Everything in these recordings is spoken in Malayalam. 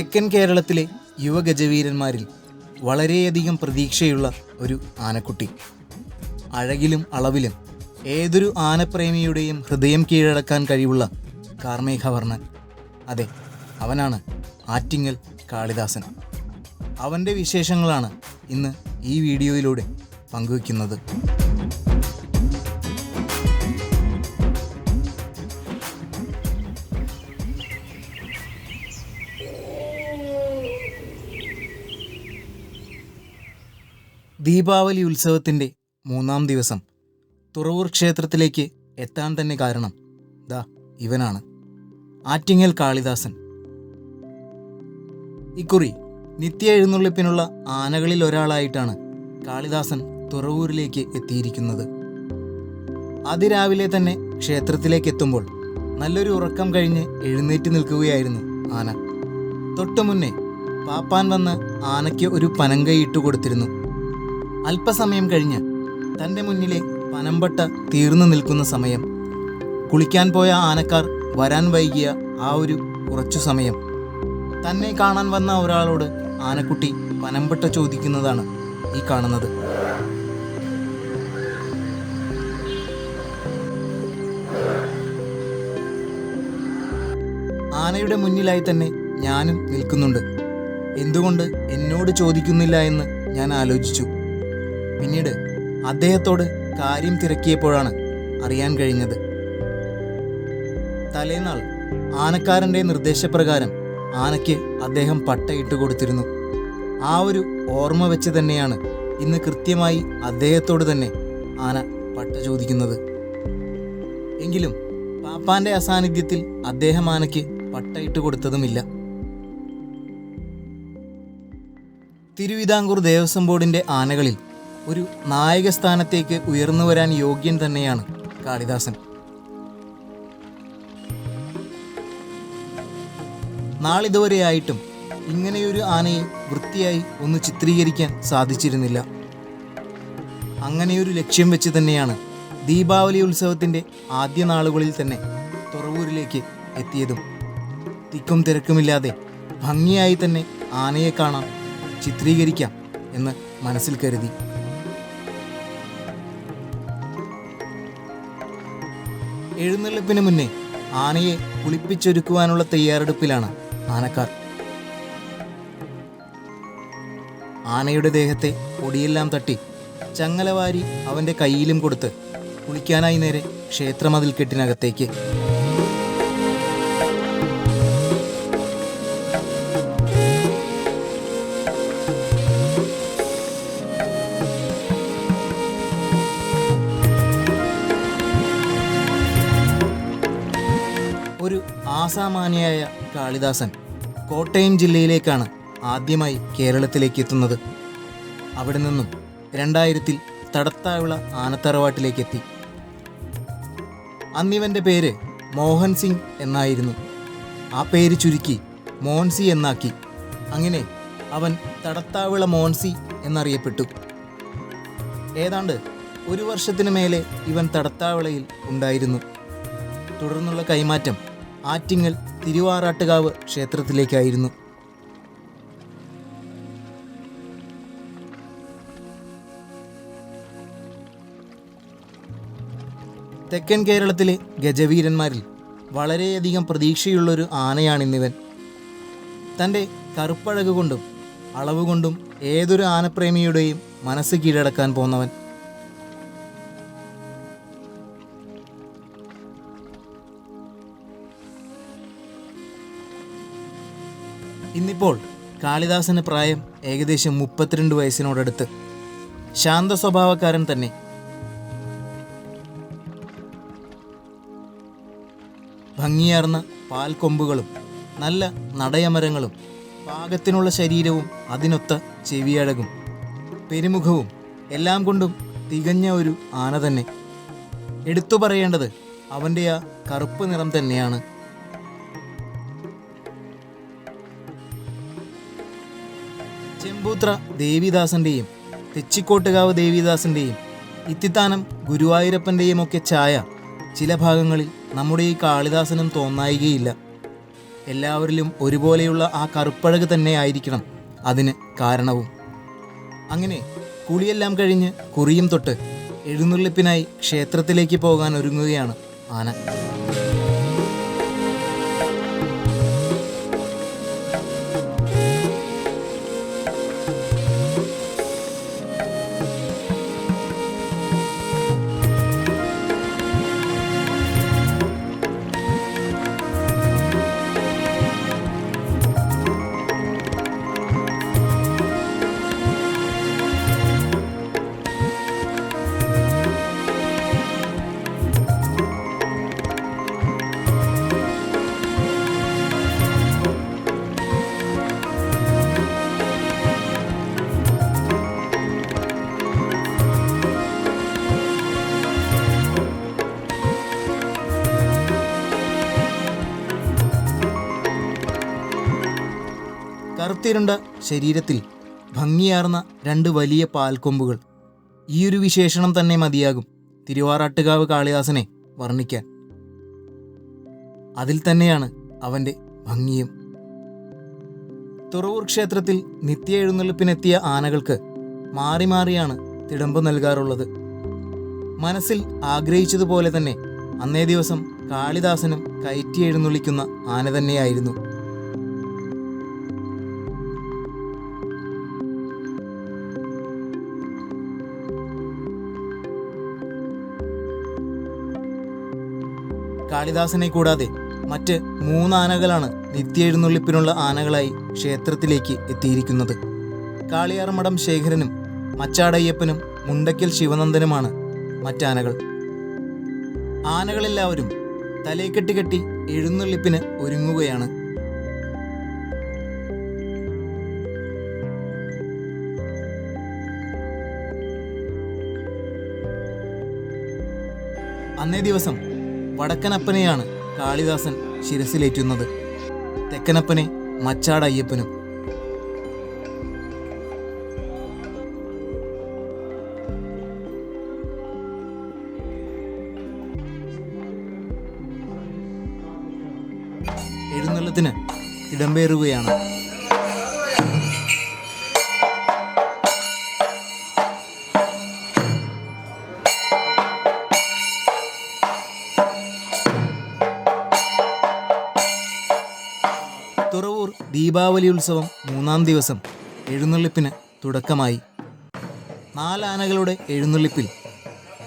തെക്കൻ കേരളത്തിലെ യുവഗജവീരന്മാരിൽ വളരെയധികം പ്രതീക്ഷയുള്ള ഒരു ആനക്കുട്ടി. അഴകിലും അളവിലും ഏതൊരു ആനപ്രേമിയുടെയും ഹൃദയം കീഴടക്കാൻ കഴിവുള്ള കാർമേഘവർണൻ. അതെ അവനാണ് ആറ്റിങ്ങൽ കാളിദാസൻ. അവന്റെ വിശേഷങ്ങളാണ് ഇന്ന് ഈ വീഡിയോയിലൂടെ പങ്കുവയ്ക്കുന്നത്. ദീപാവലി ഉത്സവത്തിന്റെ മൂന്നാം ദിവസം തുറവൂർ ക്ഷേത്രത്തിലേക്ക് എത്താൻ തന്നെ കാരണം ദാ ഇവനാണ്. ആറ്റിങ്ങൽ കാളിദാസൻ. ഇക്കുറി നിത്യ എഴുന്നള്ളിപ്പിനുള്ള ആനകളിൽ ഒരാളായിട്ടാണ് കാളിദാസൻ തുറവൂരിലേക്ക് എത്തിയിരിക്കുന്നത്. അതിരാവിലെ തന്നെ ക്ഷേത്രത്തിലേക്ക് എത്തുമ്പോൾ നല്ലൊരു ഉറക്കം കഴിഞ്ഞ് എഴുന്നേറ്റ് നിൽക്കുകയായിരുന്നു ആന. തൊട്ടു മുന്നേ പാപ്പാൻ വന്ന് ആനയ്ക്ക് ഒരു പനങ്കൈ ഇട്ടുകൊടുത്തിരുന്നു. അല്പസമയം കഴിഞ്ഞ് തന്റെ മുന്നിലെ പനമ്പട്ട തീർന്നു നിൽക്കുന്ന സമയം. കുളിക്കാൻ പോയ ആനക്കാർ വരാൻ വൈകിയ ആ ഒരു കുറച്ചു സമയം. തന്നെ കാണാൻ വന്ന ഒരാളോട് ആനക്കുട്ടി പനമ്പട്ട ചോദിക്കുന്നതാണ് ഈ കാണുന്നത്. ആനയുടെ മുന്നിലായി തന്നെ ഞാനും നിൽക്കുന്നുണ്ട്. എന്തുകൊണ്ട് എന്നോട് ചോദിക്കുന്നില്ല എന്ന് ഞാൻ ആലോചിച്ചു. പിന്നീട് അദ്ദേഹത്തോട് കാര്യം തിരക്കിയപ്പോഴാണ് അറിയാൻ കഴിഞ്ഞത്. തലേനാൾ ആനക്കാരന്റെ നിർദ്ദേശപ്രകാരം ആനയ്ക്ക് അദ്ദേഹം പട്ടയിട്ട് കൊടുത്തിരുന്നു. ആ ഒരു ഓർമ്മ വെച്ച് തന്നെയാണ് ഇന്ന് കൃത്യമായി അദ്ദേഹത്തോട് തന്നെ ആന പട്ട ചോദിക്കുന്നത്. എങ്കിലും പാപ്പാന്റെ അസാന്നിധ്യത്തിൽ അദ്ദേഹം ആനയ്ക്ക് പട്ടയിട്ട് കൊടുത്തതുമില്ല. തിരുവിതാംകൂർ ദേവസ്വം ബോർഡിന്റെ ആനകളിൽ ഒരു നായക സ്ഥാനത്തേക്ക് ഉയർന്നു വരാൻ യോഗ്യൻ തന്നെയാണ് കാളിദാസൻ. നാളിതുവരെയായിട്ടും ഇങ്ങനെയൊരു ആനയെ വൃത്തിയായി ഒന്ന് ചിത്രീകരിക്കാൻ സാധിച്ചിരുന്നില്ല. അങ്ങനെയൊരു ലക്ഷ്യം വെച്ച് തന്നെയാണ് ദീപാവലി ഉത്സവത്തിന്റെ ആദ്യ നാളുകളിൽ തന്നെ തുറവൂരിലേക്ക് എത്തിയതും. തിക്കും തിരക്കുമില്ലാതെ ഭംഗിയായി തന്നെ ആനയെ കാണാം ചിത്രീകരിക്കാം എന്ന് മനസ്സിൽ കരുതി. എഴുന്നള്ളിപ്പിന് മുന്നേ ആനയെ കുളിപ്പിച്ചൊരുക്കുവാനുള്ള തയ്യാറെടുപ്പിലാണ് ആനക്കാർ. ആനയുടെ ദേഹത്തെ പൊടിയെല്ലാം തട്ടി ചങ്ങലവാരി അവന്റെ കയ്യിലും കൊടുത്ത് കുളിക്കാനായി നേരെ ക്ഷേത്രമതിൽക്കെട്ടിനകത്തേക്ക് ഒരു ആസാമാന്യായ കാളിദാസൻ കോട്ടയം ജില്ലയിലേക്കാണ് ആദ്യമായി കേരളത്തിലേക്ക് എത്തുന്നത്. അവിടെ നിന്നും രണ്ടായിരത്തിൽ തടത്താവിള ആനത്തറവാട്ടിലേക്ക് എത്തി അന്നിവന്റെ പേര് മോഹൻ സിംഗ് എന്നായിരുന്നു. ആ പേര് ചുരുക്കി മോൻസി എന്നാക്കി. അങ്ങനെ അവൻ തടത്താവിള മോൻസി എന്നറിയപ്പെട്ടു. ഏതാണ്ട് ഒരു വർഷത്തിന് മേലെ ഇവൻ തടത്താവിളയിൽ ഉണ്ടായിരുന്നു. തുടർന്നുള്ള കൈമാറ്റം ആറ്റിങ്ങൽ തിരുവാറാട്ടുകാവ് ക്ഷേത്രത്തിലേക്കായിരുന്നു. തെക്കൻ കേരളത്തിലെ ഗജവീരന്മാരിൽ വളരെയധികം പ്രതീക്ഷയുള്ളൊരു ആനയാണിന്നിവൻ. തന്റെ കറുപ്പഴകുകൊണ്ടും അളവുകൊണ്ടും അളവ് കൊണ്ടും ഏതൊരു ആനപ്രേമിയുടെയും മനസ്സ് കീഴടക്കാൻ പോന്നവൻ. ഇന്നിപ്പോൾ കാളിദാസന് പ്രായം ഏകദേശം മുപ്പത്തിരണ്ട് വയസ്സിനോടടുത്ത്. ശാന്ത സ്വഭാവക്കാരൻ തന്നെ. ഭംഗിയാർന്ന പാൽക്കൊമ്പുകളും നല്ല നടയമരങ്ങളും പാകത്തിനുള്ള ശരീരവും അതിനൊത്ത ചെവിയഴകും. പെരുമുഖവും എല്ലാം കൊണ്ടും തികഞ്ഞ ഒരു ആന തന്നെ. എടുത്തു പറയേണ്ടത് അവന്റെ ആ കറുപ്പ് നിറം തന്നെയാണ്. ചെമ്പൂത്ര ദേവിദാസന്റെയും തെച്ചിക്കോട്ടുകാവ് ദേവിദാസന്റെയും ഇത്തിത്താനം ഗുരുവായൂരപ്പന്റെയും ഒക്കെ ഛായ ചില ഭാഗങ്ങളിൽ നമ്മുടെ ഈ കാളിദാസനും തോന്നായികയില്ല. എല്ലാവരിലും ഒരുപോലെയുള്ള ആ കറുപ്പഴക് തന്നെയായിരിക്കണം അതിന് കാരണവും. അങ്ങനെ കുളിയെല്ലാം കഴിഞ്ഞ് കുറിയും തൊട്ട് എഴുന്നള്ളിപ്പിനായി ക്ഷേത്രത്തിലേക്ക് പോകാൻ ഒരുങ്ങുകയാണ് ആന. കറുത്തിരുണ്ട ശരീരത്തിൽ ഭംഗിയാർന്ന രണ്ട് വലിയ പാൽക്കൊമ്പുകൾ. ഈയൊരു വിശേഷണം തന്നെ മതിയാകും തിരുവാറാട്ടുകാവ് കാളിദാസനെ വർണിക്കാൻ. അതിൽ തന്നെയാണ് അവന്റെ ഭംഗിയും. തുറവൂർ ക്ഷേത്രത്തിൽ നിത്യ എഴുന്നള്ളിപ്പിനെത്തിയ ആനകൾക്ക് മാറി മാറിയാണ് തിടമ്പ് നൽകാറുള്ളത്. മനസ്സിൽ ആഗ്രഹിച്ചതുപോലെ തന്നെ അന്നേ ദിവസം കാളിദാസനും കയറ്റി എഴുന്നള്ളിക്കുന്ന ആന തന്നെയായിരുന്നു. കാളിദാസനെ കൂടാതെ മറ്റ് മൂന്നാനകളാണ് നിത്യ എഴുന്നള്ളിപ്പിനുള്ള ആനകളായി ക്ഷേത്രത്തിലേക്ക് എത്തിയിരിക്കുന്നത്. കാളിയാർമഠം ശേഖരനും മച്ചാടയ്യപ്പനും മുണ്ടയ്ക്കൽ ശിവനന്ദനുമാണ് മറ്റാനകൾ. ആനകളെല്ലാവരും തലേക്കെട്ടി കെട്ടി എഴുന്നള്ളിപ്പിന് ഒരുങ്ങുകയാണ്. അന്നേ ദിവസം വടക്കനപ്പനെയാണ് കാളിദാസൻ ശിരസിലേറ്റുന്നത്. തെക്കനപ്പനെ മച്ചാട് അയ്യപ്പനും. എഴുന്നള്ളത്തിന് ഇടംപേറുകയാണ് ദീപാവലി ഉത്സവം മൂന്നാം ദിവസം എഴുന്നള്ളിപ്പിന് തുടക്കമായി. നാലാനകളുടെ എഴുന്നള്ളിപ്പിൽ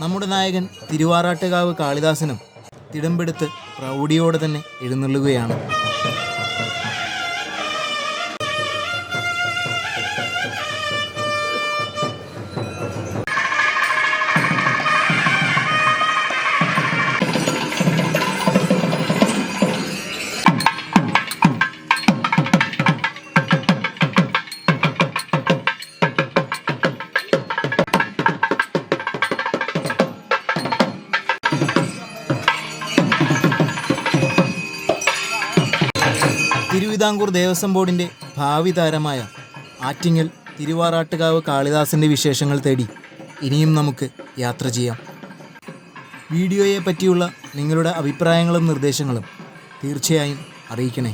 നമ്മുടെ നായകൻ തിരുവാറാട്ടുകാവ് കാളിദാസനും തിടമ്പെടുത്ത് പ്രൗഢിയോടെ തന്നെ എഴുന്നള്ളുകയാണ്. തിരുവിതാംകൂർ ദേവസ്വം ബോർഡിന്റെ ഭാവി താരമായ ആറ്റിങ്ങൽ തിരുവാറാട്ടുകാവ് കാളിദാസിന്റെ വിശേഷങ്ങൾ തേടി ഇനിയും നമുക്ക് യാത്ര ചെയ്യാം. വീഡിയോയെ പറ്റിയുള്ള നിങ്ങളുടെ അഭിപ്രായങ്ങളും നിർദ്ദേശങ്ങളും തീർച്ചയായും അറിയിക്കണേ.